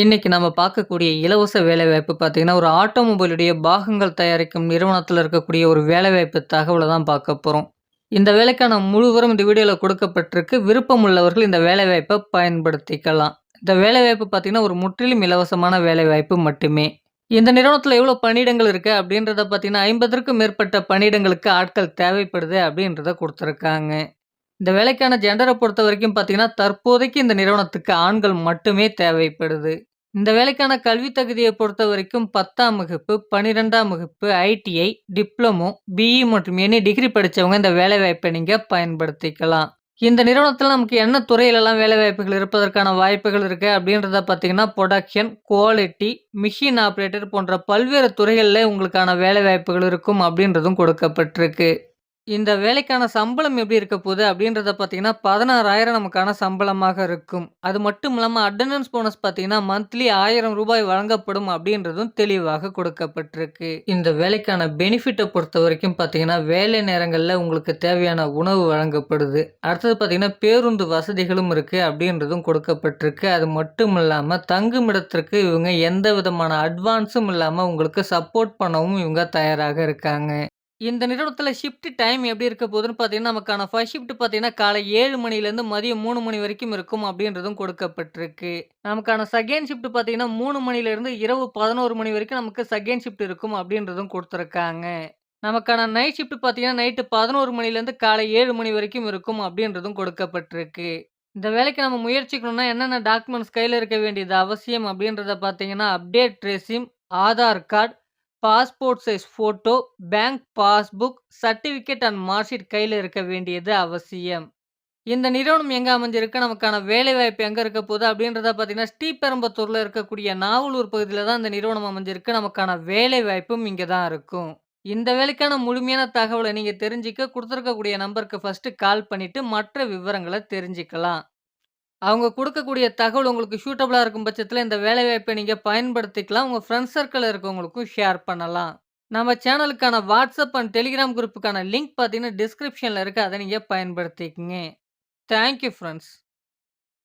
இன்றைக்கி நம்ம பார்க்கக்கூடிய இலவச வேலைவாய்ப்பு பார்த்தீங்கன்னா, ஒரு ஆட்டோமொபைலுடைய பாகங்கள் தயாரிக்கும் நிறுவனத்தில் இருக்கக்கூடிய ஒரு வேலைவாய்ப்பு தகவலை தான் பார்க்க போகிறோம் இந்த வேலைக்கான முழுவரும் இந்த வீடியோவில் கொடுக்கப்பட்டிருக்கு. விருப்பம் உள்ளவர்கள் இந்த வேலைவாய்ப்பை பயன்படுத்திக்கலாம். இந்த வேலைவாய்ப்பு பார்த்தீங்கன்னா, ஒரு முற்றிலும் இலவசமான வேலைவாய்ப்பு மட்டுமே. இந்த நிறுவனத்தில் எவ்வளோ பணியிடங்கள் இருக்குது அப்படின்றத பார்த்தீங்கன்னா, 50க்கும் மேற்பட்ட பணியிடங்களுக்கு ஆட்கள் தேவைப்படுது அப்படின்றத கொடுத்துருக்காங்க இந்த வேலைக்கான ஜென்டரை பொறுத்த வரைக்கும் பார்த்தீங்கன்னா, தற்போதைக்கு இந்த நிறுவனத்துக்கு ஆண்கள் மட்டுமே தேவைப்படுது. இந்த வேலைக்கான கல்வி தகுதிய பொறுத்தவரைக்கும் 10ஆம் வகுப்பு, 12ஆம் வகுப்பு, ஐடிஐ, டிப்ளமோ, பிஇ மற்றும் எனி டிகிரி படித்தவங்க இந்த வேலைவாய்ப்பை நீங்கள் பயன்படுத்திக்கலாம். இந்த நிறுவனத்தில் நமக்கு என்ன துறையிலெல்லாம் வேலைவாய்ப்புகள் இருப்பதற்கான வாய்ப்புகள் இருக்குது அப்படின்றத பார்த்தீங்கன்னா, புரொடக்ஷன், குவாலிட்டி, மிஷின் ஆப்ரேட்டர் போன்ற பல்வேறு துறைகளில் உங்களுக்கான வேலைவாய்ப்புகள் இருக்கும் அப்படின்றதும் கொடுக்கப்பட்டிருக்கு. இந்த வேலைக்கான சம்பளம் எப்படி இருக்க போகுது அப்படின்றத பார்த்தீங்கன்னா, 16,000 நமக்கான சம்பளமாக இருக்கும். அது மட்டும் இல்லாமல் அட்டண்டன்ஸ் போனஸ் பார்த்தீங்கன்னா, மந்த்லி ஆயிரம் ரூபாய் வழங்கப்படும் அப்படின்றதும் தெளிவாக கொடுக்கப்பட்டிருக்கு. இந்த வேலைக்கான பெனிஃபிட்டை பொறுத்த வரைக்கும் பார்த்தீங்கன்னா, வேலை நேரங்களில் உங்களுக்கு தேவையான உணவு வழங்கப்படுது. அடுத்தது பார்த்தீங்கன்னா, பேருந்து வசதிகளும் இருக்குது அப்படின்றதும் கொடுக்கப்பட்டிருக்கு. அது மட்டும் இல்லாமல் தங்குமிடத்திற்கு இவங்க எந்த விதமான அட்வான்ஸும் இல்லாமல் உங்களுக்கு சப்போர்ட் பண்ணவும் இவங்க தயாராக இருக்காங்க. இந்த நிறுவனத்தில் ஷிஃப்ட் டைம் எப்படி இருக்க போதுன்னு பார்த்தீங்கன்னா, நமக்கான ஃபர்ஸ்ட் ஷிஃப்ட் பார்த்தீங்கன்னா, காலை ஏழு மணிலேருந்து மதியம் மூணு மணி வரைக்கும் இருக்கும் அப்படின்றதும் கொடுக்கப்பட்டிருக்கு. நமக்கான செகண்ட் ஷிஃப்ட் பார்த்தீங்கன்னா, மூணு மணிலேருந்து இரவு 11 மணி வரைக்கும் நமக்கு செகண்ட் ஷிஃப்ட் இருக்கும் அப்படின்றதும் கொடுத்துருக்காங்க நமக்கான நைட் ஷிஃப்ட் பார்த்தீங்கன்னா, நைட்டு 11 மணிலேருந்து காலை ஏழு மணி வரைக்கும் இருக்கும் அப்படின்றதும் கொடுக்கப்பட்டிருக்கு. இந்த வேலைக்கு நம்ம முயற்சிக்கணும்னா என்னென்ன டாக்குமெண்ட்ஸ் கையில் இருக்க வேண்டியது அவசியம் அப்படின்றத பார்த்தீங்கன்னா, update resume Aadhaar card, passport size photo, bank passbook, certificate and mark sheet கையில இருக்க வேண்டியது அவசியம். இந்த நிறுவனம் எங்க அமைஞ்சிருக்கு, நமக்கான வேலைவாய்ப்பு எங்க இருக்க போகுது அப்படின்றத பார்த்தீங்கன்னா, ஸ்ரீபெரும்பத்தூரில் இருக்கக்கூடிய நாவலூர் பகுதியில தான் இந்த நிறுவனம் அமைஞ்சிருக்கு. நமக்கான வேலைவாய்ப்பும் இங்கே தான் இருக்கும். இந்த வேலைக்கான முழுமையான தகவலை நீங்க தெரிஞ்சுக்க கொடுத்துருக்கக்கூடிய நம்பருக்கு ஃபர்ஸ்ட்டு கால் பண்ணிட்டு மற்ற விவரங்களை தெரிஞ்சுக்கலாம். அவங்க குடுக்கக்கூடிய தகவல் உங்களுக்கு சூட்டபிளா இருக்கும் பட்சத்துல இந்த வேலைவாய்ப்பை நீங்க பயன்படுத்திக்கலாம். உங்க ஃப்ரெண்ட்ஸ் சர்க்கிள் இருக்கவங்களுக்கும் ஷேர் பண்ணலாம். நம்ம சேனலுக்கான வாட்ஸ்அப் அண்ட் டெலிகிராம் குரூப்புக்கான லிங்க் பார்த்தீங்கன்னா, டிஸ்கிரிப்ஷன்ல இருக்குது அத நீங்க பயன்படுத்திக்கங்க. Thank you